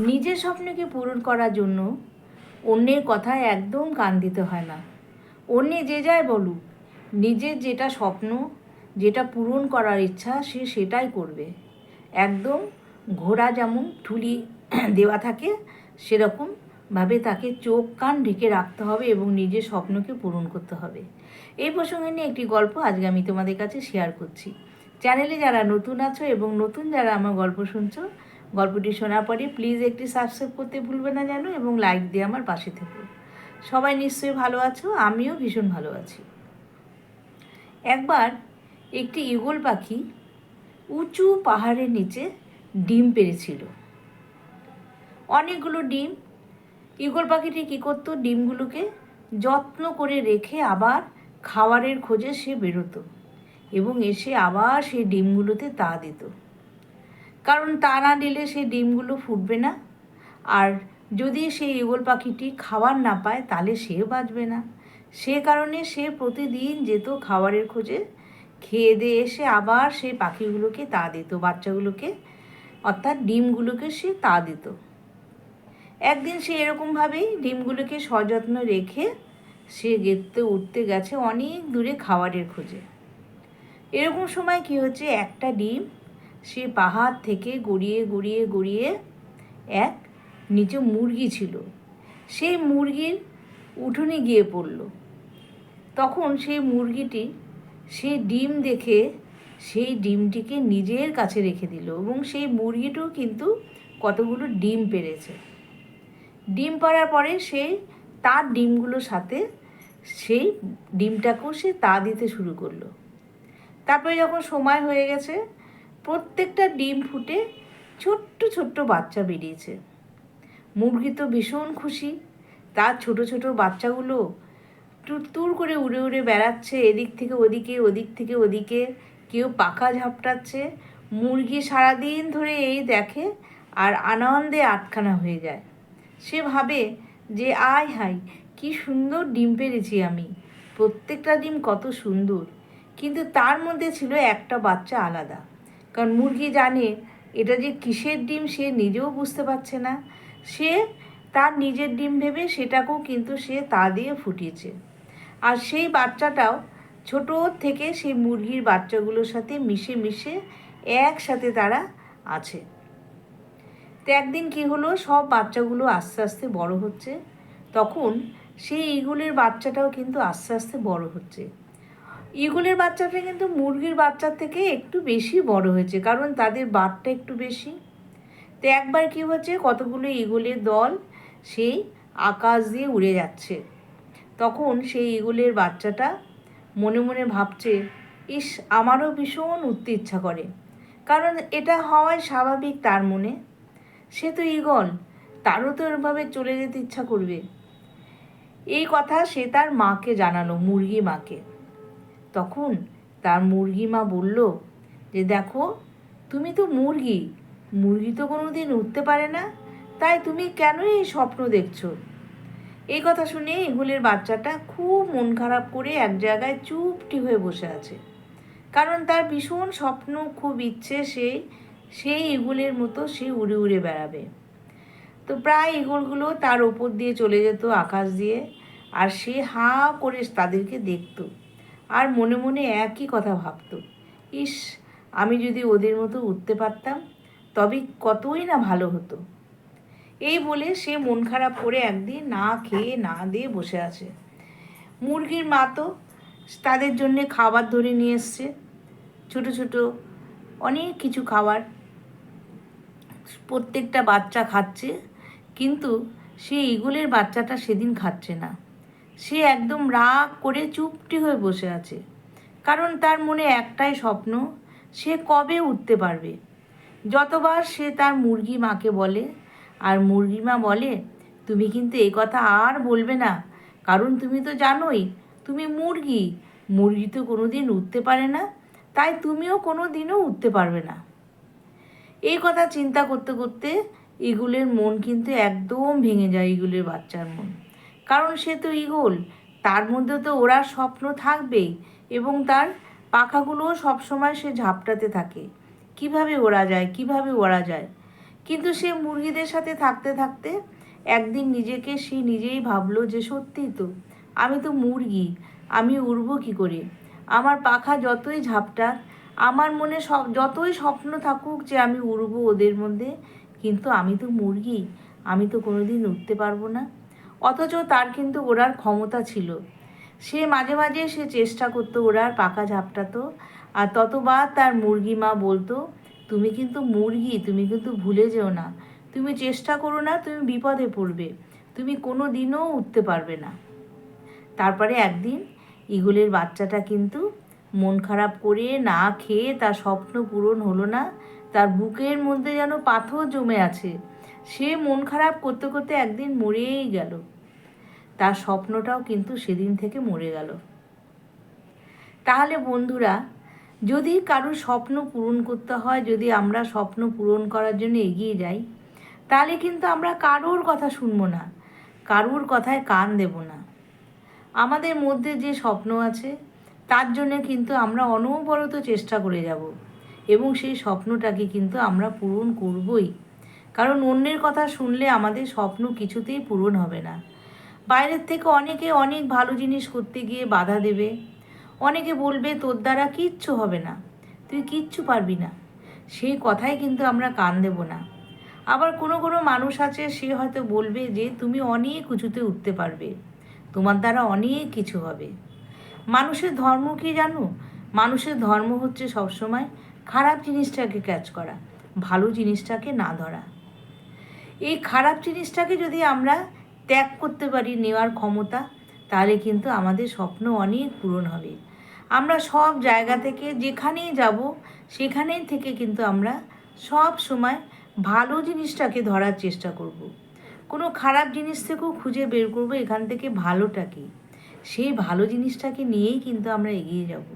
নিজের স্বপ্নকে পূরণ করার জন্য অন্যের কথায় একদম কান দিতে হয় না। অন্যে যে যায় বলুক, নিজের যেটা স্বপ্ন, যেটা পূরণ করার ইচ্ছা, সে সেটাই করবে। একদম ঘোড়া যেমন ঠুলি দেওয়া থাকে সেরকমভাবে তাকে চোখ কান ঢেকে রাখতে হবে এবং নিজের স্বপ্নকে পূরণ করতে হবে। এই প্রসঙ্গে নিয়ে একটি গল্প আজকে আমি তোমাদের কাছে শেয়ার করছি। চ্যানেলে যারা নতুন আছো এবং নতুন যারা আমার গল্প শুনছো গল্পটি শোনার পরে প্লিজ একটি সাবস্ক্রাইব করতে ভুলবে না জানো এবং লাইক দিয়ে আমার পাশে থেকো। সবাই নিশ্চয়ই ভালো আছো, আমিও ভীষণ ভালো আছি। একবার একটি ঈগল পাখি উঁচু পাহাড়ের নিচে ডিম পেড়েছিল। অনেকগুলো ডিম, ঈগল পাখিটি কী করতো? ডিমগুলোকে যত্ন করে রেখে আবার খাবারের খোঁজে সে বেরোতো এবং এসে আবার সেই ডিমগুলোতে তা দিত। কারণ তা না দিলে সেই ডিমগুলো ফুটবে না। আর যদি সেই ঈগল পাখিটি খাবার না পায়, তাহলে সে বাঁচবে না। সে কারণে সে প্রতিদিন যেত খাবারের খোঁজে, খেয়ে দিয়ে এসে আবার সেই পাখিগুলোকে তা দিত, বাচ্চাগুলোকে, অর্থাৎ ডিমগুলোকে সে তা দিত। একদিন সে এরকমভাবেই ডিমগুলোকে সযত্ন রেখে সে গেতে উঠতে গেছে অনেক দূরে খাবারের খোঁজে। এরকম সময় কি হচ্ছে, একটা ডিম সে পাহাড় থেকে গড়িয়ে গড়িয়ে গড়িয়ে এক নিচে মুরগি ছিল। সেই মুরগির উঠোনে গিয়ে পড়ল। তখন সেই মুরগিটি সেই ডিম দেখে সেই ডিমটিকে নিজের কাছে রেখে দিল এবং সেই মুরগিটিও কিন্তু কতগুলো ডিম পেরেছে। ডিম পাড়ার পরে সে তার ডিমগুলোর সাথে সেই ডিমটাকেও সে তা দিতে শুরু করল। তারপরে যখন সময় হয়ে গেছে প্রত্যেকটা ডিম ফুটে ছোট্ট ছোট্ট বাচ্চা বেরিয়েছে। মুরগি তো ভীষণ খুশি। তার ছোট ছোট বাচ্চাগুলো টুরতুর করে উড়ে উড়ে বেড়াচ্ছে, এদিক থেকে ওদিকে, ওদিক থেকে ওদিকে। কেউ পাখা ঝাপটাচ্ছে। মুরগি সারাদিন ধরে এই দেখে আর আনন্দে আটখানা হয়ে যায়। সে ভাবে যে, আয় হাই কি সুন্দর ডিম পেরেছি আমি। প্রত্যেকটা ডিম কত সুন্দর। কিন্তু তার মধ্যে ছিল একটা বাচ্চা আলাদা। কারণ মুরগি জানে এটা যে কিসের ডিম সে নিজেও বুঝতে পারছে না। সে তার নিজের ডিম ভেবে সেটাকেও কিন্তু সে তা দিয়ে ফুটিয়েছে। আর সেই বাচ্চাটাও ছোট থেকে সেই মুরগির বাচ্চাগুলোর সাথে মিশে মিশে একসাথে তারা আছে। তো একদিন কী হলো, সব বাচ্চাগুলো আস্তে আস্তে বড় হচ্ছে। তখন সেই ইগুলের বাচ্চাটাও কিন্তু আস্তে আস্তে বড় হচ্ছে। ইগলের বাচ্চাটা কিন্তু মুরগির বাচ্চার থেকে একটু বেশি বড় হয়েছে, কারণ তাদের বাটটা একটু বেশি। তো একবার কি হচ্ছে, কতগুলো ইগলের দল সেই আকাশ দিয়ে উড়ে যাচ্ছে। তখন সেই ইগলের বাচ্চাটা মনে মনে ভাবছে, ইস, আমারও ভীষণ উঠতে ইচ্ছা করে। কারণ এটা হওয়াই স্বাভাবিক তার মনে। সে তো ইগল তারও তো এরভাবে চলে যেতে ইচ্ছা করবে। এই কথা সে তার মাকে জানালো, মুরগি মাকে। তখন তার মুরগি মা বলল, যে দেখো, তুমি তো মুরগি। মুরগি তো কোনো দিন উঠতে পারে না। তাই তুমি কেন এই স্বপ্ন দেখছ? এই কথা শুনে ইগুলের বাচ্চাটা খুব মন খারাপ করে এক জায়গায় চুপটি হয়ে বসে আছে। কারণ তার ভীষণ স্বপ্ন, খুব ইচ্ছে সে, সেই ইগুলের মতো সে উড়ে উড়ে বেড়াবে। তো প্রায় ইগলগুলো তার ওপর দিয়ে চলে যেত আকাশ দিয়ে। আর সে হা করে তাদেরকে দেখতো। আর মনে মনে একই কথা ভাবতো। ইস, আমি যদি ওদের মতো উঠতে পারতাম, তবে কতই না ভালো হতো। এই বলে সে মন খারাপ করে একদিন না খেয়ে না দিয়ে বসে আছে। মুরগির মা তো তাদের জন্যে খাবার ধরে নিয়ে এসছে। ছোট ছোট অনেক কিছু খাবার প্রত্যেকটা বাচ্চা খাচ্ছে, কিন্তু সে ইগলের বাচ্চাটা সেদিন খাচ্ছে না। সে একদম রাগ করে চুপটি হয়ে বসে আছে। কারণ তার মনে একটাই স্বপ্ন, সে কবে উঠতে পারবে? যতবার সে তার মুরগি মাকে বলে, আর মুরগি মা বলে, তুমি কিন্তু এই কথা আর বলবে না, কারণ তুমি তো জানোই, তুমি মুরগি। মুরগি তো কোনো দিন উঠতে পারে না, তাই তুমিও কোনো দিনও উঠতে পারবে না। এই কথা চিন্তা করতে করতে ইগুলের মন কিন্তু একদম ভেঙে যায় ইগুলের বাচ্চার মন। কারণ সে তো ইগল তার মধ্যে তো ওরা স্বপ্ন থাকবেই এবং তার পাখাগুলোও সবসময় সে ঝাপটাতে থাকে। কীভাবে ওড়া যায়, কীভাবে ওড়া যায়? কিন্তু সে মুরগিদের সাথে থাকতে থাকতে একদিন নিজেকে সে নিজেই ভাবলো যে, সত্যিই তো, আমি তো মুরগি, আমি উড়ব কী করে? আমার পাখা যতই ঝাপটাক আমার মনে সব, যতই স্বপ্ন থাকুক যে, আমি উড়বো ওদের মধ্যে, কিন্তু আমি তো মুরগি, আমি তো কোনোদিন উঠতে পারব না। অথচ তার কিন্তু ওড়ার ক্ষমতা ছিল। সে মাঝে মাঝে সে চেষ্টা করতো ওড়ার পাকা ঝাপটাতো আর ততবার তার মুরগি মা বলতো, তুমি কিন্তু মুরগি, তুমি কিন্তু ভুলে যেও না। তুমি চেষ্টা করো না, তুমি বিপদে পড়বে। তুমি কোনো দিনও উঠতে পারবে না। তারপরে একদিন ইগলের বাচ্চাটা কিন্তু মন খারাপ করে না খেয়ে তার স্বপ্ন পূরণ হলো না, তার বুকের মধ্যে যেন পাথর জমে আছে। সে মন খারাপ করতে করতে একদিন মরেই গেল। তার স্বপ্নটাও কিন্তু সেদিন থেকে মরে গেল। তাহলে বন্ধুরা, যদি কারোর স্বপ্ন পূরণ করতে হয়, যদি আমরা স্বপ্ন পূরণ করার জন্য এগিয়ে যাই, তাহলে কিন্তু আমরা কারোর কথা শুনব না, কারোর কথায় কান দেব না। আমাদের মধ্যে যে স্বপ্ন আছে, তার জন্য কিন্তু আমরা অনবরত চেষ্টা করে যাব এবং সেই স্বপ্নটাকে কিন্তু আমরা পূরণ করবই। কারণ অন্যের কথা শুনলে আমাদের স্বপ্ন কিছুতেই পূরণ হবে না। বাইরের থেকে অনেকে অনেক ভালো জিনিস করতে গিয়ে বাধা দেবে। অনেকে বলবে, তোর দ্বারা কিচ্ছু হবে না। তুই কিচ্ছু পারবি না। সেই কথাই কিন্তু আমরা কান দেব না। আবার কোনো কোনো মানুষ আছে, সে হয়তো বলবে যে, তুমি অনেক উঁচুতে উঠতে পারবে। তোমার দ্বারা অনেক কিছু হবে। মানুষের ধর্ম কি জানো? মানুষের ধর্ম হচ্ছে সবসময় খারাপ জিনিসটাকে ক্যাচ করা, ভালো জিনিসটাকে না ধরা। এই খারাপ জিনিসটাকে যদি আমরা ত্যাগ করতে পারি, নেওয়ার ক্ষমতা, তাহলে কিন্তু আমাদের স্বপ্ন অনেক পূরণ হবে। আমরা সব জায়গা থেকে যেখানেই যাব, সেখানেই থেকে কিন্তু আমরা সব সময় ভালো জিনিসটাকে ধরার চেষ্টা করব। কোনো খারাপ জিনিস থেকেও খুঁজে বের করব এখান থেকে ভালোটাকে। সেই ভালো জিনিসটাকে নিয়েই কিন্তু আমরা এগিয়ে যাব।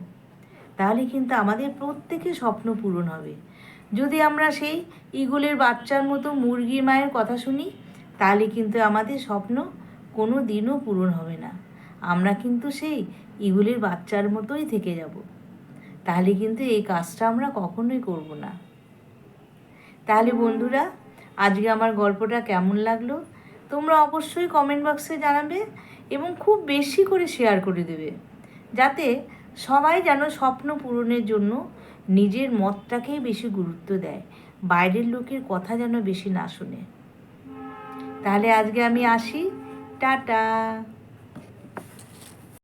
তাহলে কিন্তু আমাদের প্রত্যেকের স্বপ্ন পূরণ হবে। যদি আমরা সেই ইগলের বাচ্চার মতো মুরগির মায়ের কথা শুনি তাহলে কিন্তু আমাদের স্বপ্ন কোনো দিনও পূরণ হবে না। আমরা কিন্তু সেই ইগলের বাচ্চার মতোই থেকে যাব। তাহলে কিন্তু এই কাজটা আমরা কখনোই করব না। তাহলে বন্ধুরা আজকে আমার গল্পটা কেমন লাগল? তোমরা অবশ্যই কমেন্ট বক্সে জানাবে এবং খুব বেশি করে শেয়ার করে দেবে। যাতে সবাই যেন স্বপ্ন পূরণের জন্য নিজের মতটাকেই বেশি গুরুত্ব দেয়। বাইরের লোকের কথা যেন বেশি না শুনে। তাহলে আজকে আমি আসি। টাটা।